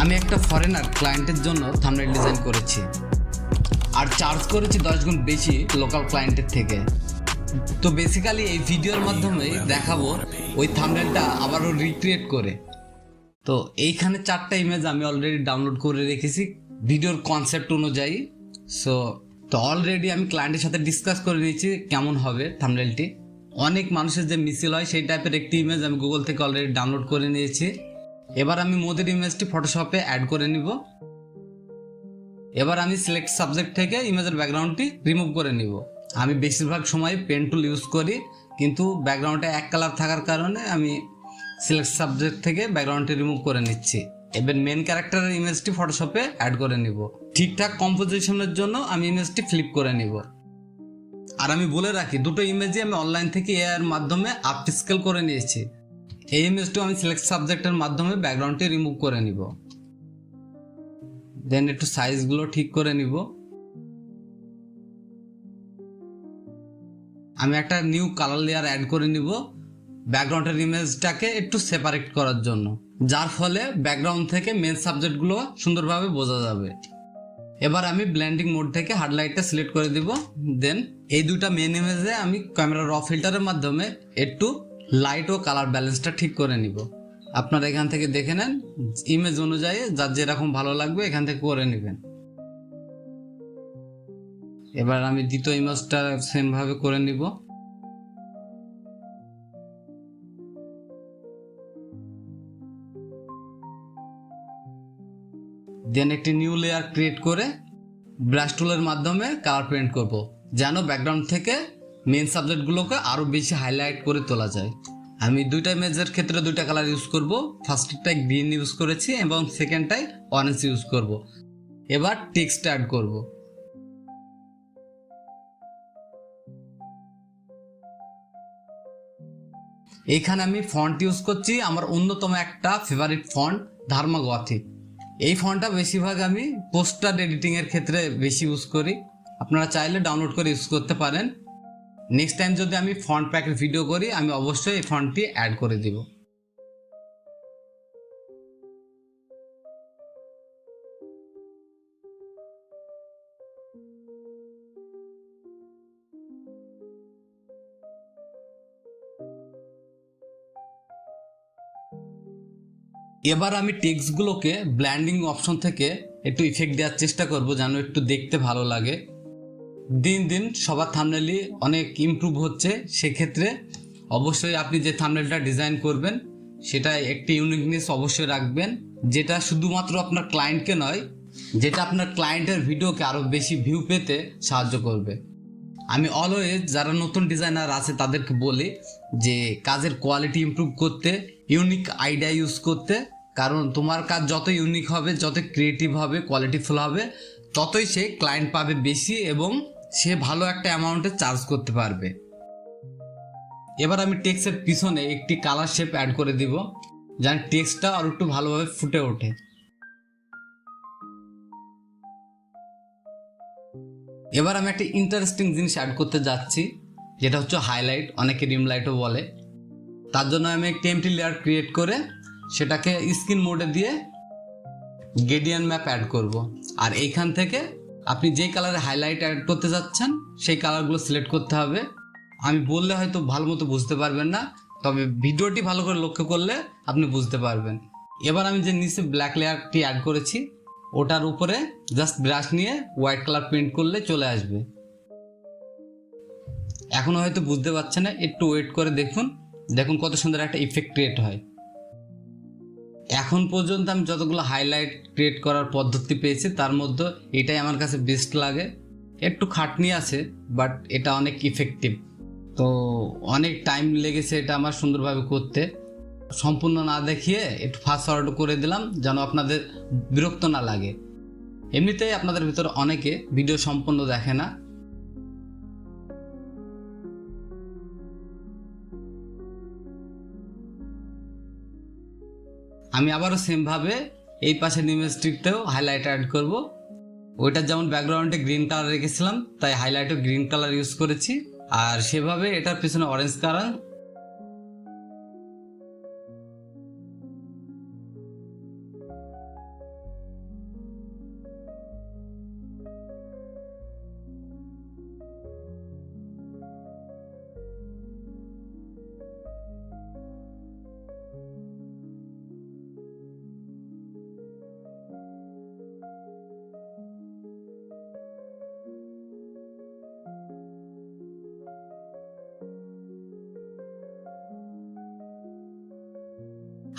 আমি একটা ফরেনার ক্লায়েন্টের জন্য থাম্বনেল ডিজাইন করেছি। আর চার্জ করেছি দশ গুণ বেশি লোকাল ক্লায়েন্টের থেকে। তো বেসিক্যালি এই ভিডিওর মাধ্যমে দেখাবো ওই থাম্বনেলটা আবারও রিক্রিয়েট করে। তো এইখানে চারটা ইমেজ আমি অলরেডি ডাউনলোড করে রেখেছি ভিডিওর কনসেপ্ট অনুযায়ী। সো তো অলরেডি আমি ক্লায়েন্টের সাথে ডিসকাস করে নিয়েছি কেমন হবে থাম্বনেলটি অনেক মানুষের যে মিছিল হয় সেই টাইপের একটি ইমেজ আমি গুগল থেকে অলরেডি ডাউনলোড করে নিয়েছি। এবার আমি মোদের ইমেজটি ফটোশপে অ্যাড করে নিব। এবার আমি সিলেক্ট সাবজেক্ট থেকে ইমেজের ব্যাকগ্রাউন্ডটি রিমুভ করে নিব। আমি বেশিরভাগ সময় পেন টুল ইউজ করি, কিন্তু ব্যাকগ্রাউন্ডে এক কালার থাকার কারণে আমি সিলেক্ট সাবজেক্ট থেকে ব্যাকগ্রাউন্ডটি রিমুভ করে নিচ্ছি। এবার মেন ক্যারেক্টারের ইমেজটি ফটোশপে অ্যাড করে নিব। ঠিকঠাক কম্পোজিশনের জন্য আমি ইমেজটি ফ্লিপ করে নিব। আর আমি বলে রাখি, দুটো ইমেজই আমি অনলাইন থেকে এআইয়ের মাধ্যমে আপ স্কেল করে নিয়েছি। এই ইমেজটিও আমি সিলেক্ট সাবজেক্টের মাধ্যমে ব্যাকগ্রাউন্ডটি রিমুভ করে নিব। দেন একটু সাইজগুলো ঠিক করে নিব। আমি একটা নিউ কালার লেয়ার অ্যাড করে নিব ব্যাকগ্রাউন্ডের ইমেজটাকে একটু সেপারেট করার জন্য, যার ফলে ব্যাকগ্রাউন্ড থেকে মেন সাবজেক্টগুলো সুন্দরভাবে বোঝা যাবে। এবার আমি ব্ল্যান্ডিং মোড থেকে হার্ডলাইটটা সিলেক্ট করে দিব। দেন এই দুটা মেন ইমেজে আমি ক্যামেরা র ফিল্টারের মাধ্যমে একটু লাইট ও কালার ব্যালেন্সটা ঠিক করে নিব। আপনারা এখান থেকে দেখে নেন ইমেজ অনুযায়ী যার যেরকম ভালো লাগবে এখান থেকে করে নেবেন। এবার আমি দ্বিতীয় ইমেজটা সেম ভাবে করে নিব। দেন একটি নিউ লেয়ার ক্রিয়েট করে ব্রাশ টুলের মাধ্যমে কালার পেন্ট করব, যেন ব্যাকগ্রাউন্ড থেকে মেন সাবজেক্টগুলোকে আরও বেশি হাইলাইট করে তোলা যায়। আমি দুইটা ইমেজের ক্ষেত্রে দুইটা কালার ইউজ করব। ফার্স্টটাই গ্রিন ইউজ করেছি এবং সেকেন্ডটাই অরেঞ্জ ইউজ করব। এবার টেক্সট অ্যাড করব। এইখানে আমি ফন্ট ইউজ করছি। আমার অন্যতম একটা ফেভারিট ফন্ট ধার্মা গথিক এই ফন্টটা বেশিরভাগ আমি পোস্টার এডিটিং এর ক্ষেত্রে বেশি ইউজ করি। আপনারা চাইলে ডাউনলোড করে ইউজ করতে পারেন। নেক্সট টাইম যদি আমি ফন্ট প্যাকের ভিডিও করি, আমি অবশ্যই এই ফন্টটি অ্যাড করে দিব। এবার আমি টেক্সটগুলোকে ব্ল্যান্ডিং অপশন থেকে একটু ইফেক্ট দেওয়ার চেষ্টা করব, যেন একটু দেখতে ভালো লাগে। দিন দিন সবার থামনেলই অনেক ইমপ্রুভ হচ্ছে। সেক্ষেত্রে অবশ্যই আপনি যে থামনেলটা ডিজাইন করবেন সেটা একটি ইউনিকনেস অবশ্যই রাখবেন। যেটা শুধুমাত্র আপনার ক্লায়েন্টকে নয়, যেটা আপনার ক্লায়েন্টের ভিডিওকে আরও বেশি ভিউ পেতে সাহায্য করবে। আমি অলওয়েজ যারা নতুন ডিজাইনার আছে, তাদেরকে বলি যে কাজের কোয়ালিটি ইমপ্রুভ করতে ইউনিক আইডিয়া ইউজ করতে। কারণ তোমার কাজ যত ইউনিক হবে, যত ক্রিয়েটিভ হবে কোয়ালিটিফুল হবে, ততই সে ক্লায়েন্ট পাবে বেশি এবং সে ভালো একটা অ্যামাউন্টে চার্জ করতে পারবে। এবার আমি টেক্সের পিছনে একটি কালার শেপ অ্যাড করে দিব, যেন টেক্সটা আরও একটু ভালোভাবে ফুটে ওঠে। এবার আমি একটা ইন্টারেস্টিং জিনিস অ্যাড করতে যাচ্ছি, যেটা হচ্ছে হাইলাইট অনেকে রিম লাইটও বলে। তার জন্য আমি একটি এমটি লেয়ার ক্রিয়েট করে সেটাকে স্ক্রিন মোডে দিয়ে গেডিয়ান ম্যাপ অ্যাড করব। আর এইখান থেকে আপনি যেই কালারে হাইলাইট অ্যাড করতে যাচ্ছেন, সেই কালারগুলো সিলেক্ট করতে হবে। আমি বললে হয়তো ভালো মতো বুঝতে পারবেন না, তবে ভিডিওটি ভালো করে লক্ষ্য করলে আপনি বুঝতে পারবেন। এবার আমি যে নিচে ব্ল্যাক লেয়ারটি অ্যাড করেছি, ওটার উপরে জাস্ট ব্রাশ নিয়ে হোয়াইট কালার পেন্ট করলে চলে আসবে। এখনও হয়তো বুঝতে পারছে না, একটু ওয়েট করে দেখুন দেখুন কত সুন্দর একটা ইফেক্ট ক্রিয়েট হয়। এখন পর্যন্ত আমি যতগুলো হাইলাইট ক্রিয়েট করার পদ্ধতি পেয়েছি, তার মধ্যে এটাই আমার কাছে বেস্ট লাগে। একটু খাটনি আছে বাট এটা অনেক ইফেক্টিভ তো অনেক টাইম লেগেছে এটা আমার সুন্দরভাবে করতে। সম্পূর্ণ না দেখিয়ে একটু ফাস্ট ফরওয়ার্ড করে দিলাম, যেন আপনাদের বিরক্ত না লাগে। এমনিতেই আপনাদের ভিতরে অনেকে ভিডিও সম্পূর্ণ দেখে না। আমি আবারও সেমভাবে এই পাশে স্টিকটাও হাইলাইট অ্যাড করব। ওইটা যেমন ব্যাকগ্রাউন্ডে গ্রিন কালার রেখেছিলাম, তাই হাইলাইটও গ্রিন কালার ইউজ করেছি। আর সেভাবে এটার পিছনে অরেঞ্জ কালার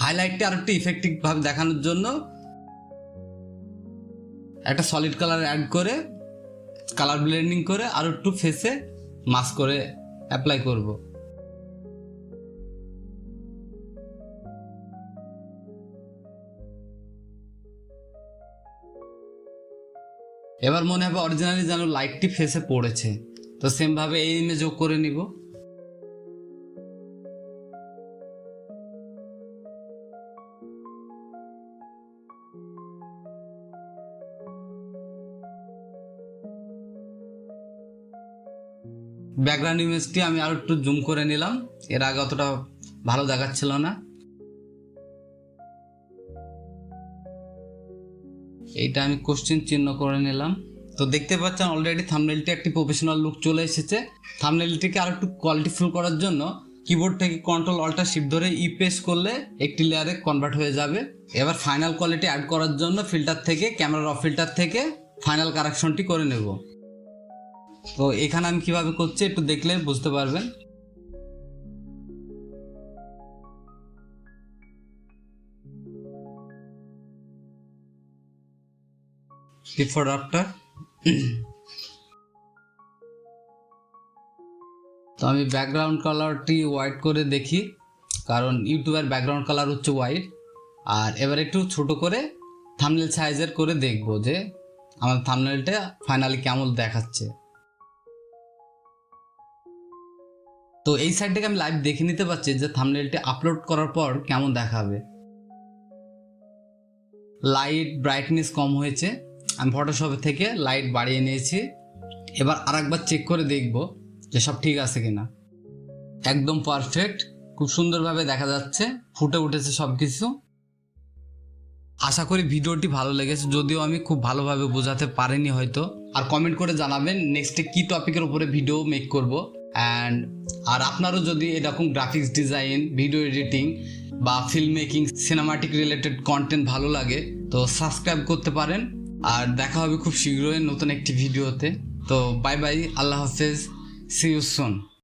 হাইলাইটটা আর একটু ইফেক্টিভ ভাবে দেখানোর জন্য। একটা সলিড কালার অ্যাড করে কালার ব্লেন্ডিং করে, আর একটু ফেসে মাস্ক করে অ্যাপ্লাই করব। এবার মনে হবে অরিজিনালি যেন লাইটটি ফেসে পড়েছে। তো সেম ভাবে এই ইমেজও করে নিব। ব্যাকগ্রাউন্ড ইমেজটি আমি আর একটু জুম করে নিলাম। এর আগে অতটা ভালো দেখাচ্ছিল না। এইটা আমি কোশ্চেন চিহ্ন করে নিলাম। তো দেখতে পাচ্ছেন অলরেডি থামনেলটি একটি প্রফেশনাল লুক চলে এসেছে। থামনেলটিকে আর একটু কোয়ালিটিফুল করার জন্য কিবোর্ড থেকে কন্ট্রোল অল্টার শিফট ধরে ই প্রেস করলে একটি লেয়ারে কনভার্ট হয়ে যাবে। এবার ফাইনাল কোয়ালিটি অ্যাড করার জন্য ফিল্টার থেকে ক্যামেরার অফ ফিল্টার থেকে ফাইনাল কারেকশনটি করে নেব। তো এখানে আমি কীভাবে করছি একটু দেখলে বুঝতে পারবেন। বিফোর আফটার তো আমি ব্যাকগ্রাউন্ড কালারটি হোয়াইট করে দেখি, কারণ ইউটিউবের ব্যাকগ্রাউন্ড কালার হচ্ছে হোয়াইট আর এবার একটু ছোট করে থামনেল সাইজের করে দেখব যে আমার থামনেলটা ফাইনালি কেমন দেখাচ্ছে। তো এই সাইড থেকে আমি লাইভ দেখে নিতে পারছি যে থামনেলটি আপলোড করার পর কেমন দেখাবে লাইট ব্রাইটনেস কম হয়েছে। আমি ফটোশপ থেকে লাইট বাড়িয়ে নিয়েছি। এবার আর একবার চেক করে দেখব যে সব ঠিক আছে কিনা। একদম পারফেক্ট খুব সুন্দরভাবে দেখা যাচ্ছে, ফুটে উঠেছে সব কিছু আশা করি ভিডিওটি ভালো লেগেছে, যদিও আমি খুব ভালোভাবে বোঝাতে পারিনি হয়তো। আর কমেন্ট করে জানাবেন নেক্সটে কি টপিকের উপরে ভিডিও মেক করব। অ্যান্ড আর আপনারও যদি এরকম গ্রাফিক্স ডিজাইন ভিডিও এডিটিং বা film making cinematic related content ভালো লাগে, তো সাবস্ক্রাইব করতে পারেন। আর দেখা হবে খুব শীঘ্রই নতুন একটি ভিডিওতে তো বাই বাই আল্লাহ হাফেজ। C you